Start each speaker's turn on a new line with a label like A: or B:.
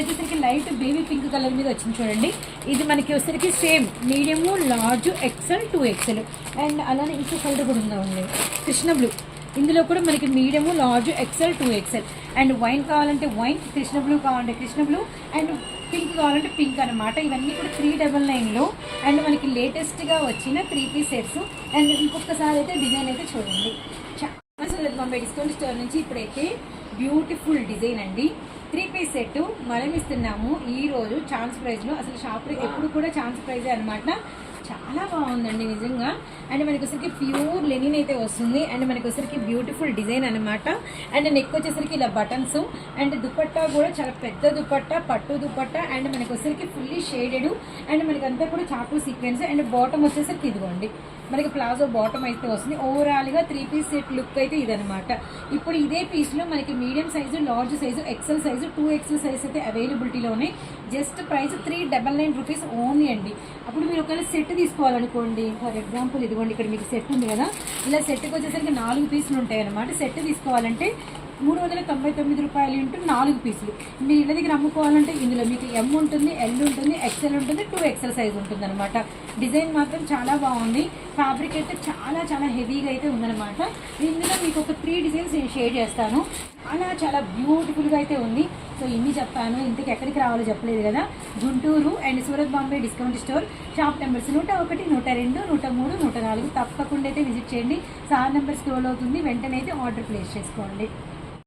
A: వచ్చేసరికి light baby pink colour మీద వచ్చింది చూడండి. ఇది మనకి వచ్చేసరికి same medium large XL two XL. And అలానే ఇంకో కలర్ కూడా ఉందండి కృష్ణ బ్లూ. ఇందులో కూడా మనకి medium large XL two XL. And wine కావాలంటే వైన్ కృష్ణ బ్లూ కావాలంటే కృష్ణ బ్లూ. అండ్ పింక్ కావాలంటే పింక్ అనమాట ఇవన్నీ కూడా త్రీ డబల్ నైన్లో అండ్ మనకి లేటెస్ట్గా వచ్చిన త్రీ పీస్ సెట్స్. అండ్ ఇంకొకసారి అయితే డిజైన్ అయితే చూడండి. చాలా బాంబే డిస్కౌంట్ స్టోర్ నుంచి ఇప్పుడైతే బ్యూటిఫుల్ డిజైన్ అండి. పీస్ సెట్ మనం ఇస్తున్నాము ఈ రోజు ఛాన్స్ ప్రైస్లో అసలు షాప్లో ఎప్పుడు కూడా ఛాన్స్ ప్రైజే అనమాట చాలా బాగుందండి నిజంగా. అండ్ మనకి వచ్చరికి ప్యూర్ లెనిన్ అయితే వస్తుంది. అండ్ మనకి వచ్చరికి బ్యూటిఫుల్ డిజైన్ అనమాట అండ్ నెక్ వచ్చేసరికి ఇలా బటన్స్. అండ్ దుపట్టా కూడా చాలా పెద్ద దుపట్టా పట్టు దుపట్టా. అండ్ మనకి వచ్చరికి ఫుల్లీ షేడెడ్ అండ్ మనకి అంతా కూడా చాకు సీక్వెన్స్ అండ్ బాటమ్ వచ్చేసరికి ఇదిగోండి. మనకి ప్లాజో బాటమ్ అయితే వస్తుంది. ఓవరాల్గా త్రీ పీస్ సెట్ లుక్ అయితే ఇదనమాట ఇప్పుడు ఇదే పీస్లో మనకి medium size large size XL size two XL size అయితే అవైలబిలిటీలో ఉన్నాయి just price three double nine rupees only అండి. అప్పుడు మీరు ఒకవేళ సెట్ తీసుకోవాలనుకోండి. ఫర్ ఎగ్జాంపుల్ ఇదిగోండి ఇక్కడ మీకు సెట్ ఉంది కదా. ఇలా సెట్కి వచ్చేసరికి నాలుగు పీసులు ఉంటాయి అనమాట సెట్ తీసుకోవాలంటే మూడు వందల తొంభై తొమ్మిది రూపాయలు ఇంటూ నాలుగు పీసులు. మీరు ఇళ్ళ దగ్గర అమ్ముకోవాలంటే ఇందులో మీకు ఎం ఉంటుంది ఎల్ ఉంటుంది ఎక్సెల్ ఉంటుంది టూ ఎక్సెల్ సైజ్ ఉంటుంది అనమాట డిజైన్ మాత్రం చాలా బాగుంది. ఫ్యాబ్రిక్ అయితే చాలా చాలా హెవీగా అయితే ఉందన్నమాట. ఇందులో మీకు ఒక త్రీ డిజైన్స్ నేను షేర్ చేస్తాను. చాలా చాలా బ్యూటిఫుల్గా అయితే ఉంది. సో ఇన్ని చెప్పాను. ఇంతకు ఎక్కడికి రావాలో చెప్పలేదు కదా. Guntur and Surat Bombay discount store. Shop numbers నూట ఒకటి నూట రెండు నూట మూడు నూట నాలుగు. తప్పకుండా అయితే విజిట్ చేయండి. సార్ నెంబర్ స్క్రోల్ అవుతుంది. వెంటనే అయితే ఆర్డర్ ప్లేస్ చేసుకోండి.